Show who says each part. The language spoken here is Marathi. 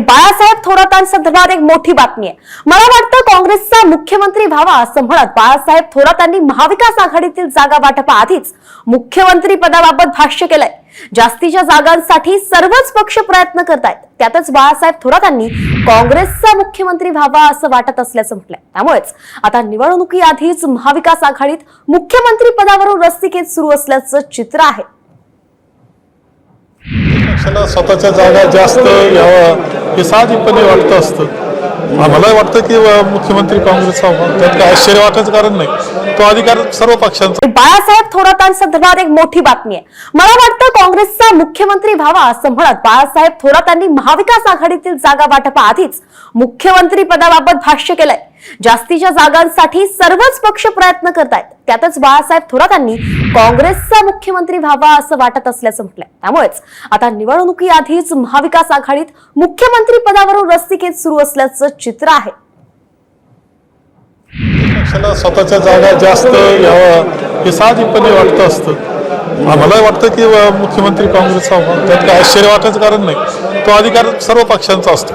Speaker 1: बाळासाहेब थोरातांसंदर्भात एक मोठी बातमी आहे. मला वाटतं काँग्रेसचा मुख्यमंत्री व्हावा असं म्हणत बाळासाहेब थोरातांनी महाविकास आघाडीतील जागा वाटपाआधीच मुख्यमंत्री पदाबाबत भाष्य केलंय. जास्तीच्या जागांसाठी सर्वच पक्ष प्रयत्न करतायत. त्यातच बाळासाहेब थोरातांनी काँग्रेसचा मुख्यमंत्री व्हावा असं वाटत असल्याचं म्हटलंय. त्यामुळेच आता निवडणुकीआधीच महाविकास आघाडीत मुख्यमंत्री पदावरून रस्तिकेत सुरू असल्याचं चित्र आहे.
Speaker 2: त्यांना स्वतःच्या जागा जास्त यावं हे साहजिकपणे वाटतं असतं. आम्हाला वाटतं की मुख्यमंत्री काँग्रेसचा त्यात काय आश्चर्य वाटायचं कारण नाही. तो अधिकार सर्व पक्षांचा.
Speaker 1: बाळासाहेब थोरातांसंदर्भात एक मोठी बातमी आहे. मला वाटतं काँग्रेसचा मुख्यमंत्री व्हावा असं म्हणत बाळासाहेब थोरातांनी महाविकास आघाडीतील जागा वाटपाआधीच मुख्यमंत्री पदाबाबत भाष्य केलंय. जास्तीच्या जागांसाठी सर्वच पक्ष प्रयत्न करतायत. त्यातच बाळासाहेब थोरातांनी काँग्रेसचा मुख्यमंत्री व्हावा असं वाटत असल्याचं म्हटलंय. त्यामुळेच आता निवडणुकीआधीच महाविकास आघाडीत मुख्यमंत्री पदावरून रस्तिकेत सुरू असल्याचं चित्र आहे.
Speaker 2: पक्षाला स्वतःच्या जागा जास्त यावं हे साहजिकपणे वाटत असतं. आम्हाला वाटतं की मुख्यमंत्री काँग्रेसचा त्यात काही आश्चर्य वाटायचं कारण नाही. तो अधिकार सर्व पक्षांचा असतो.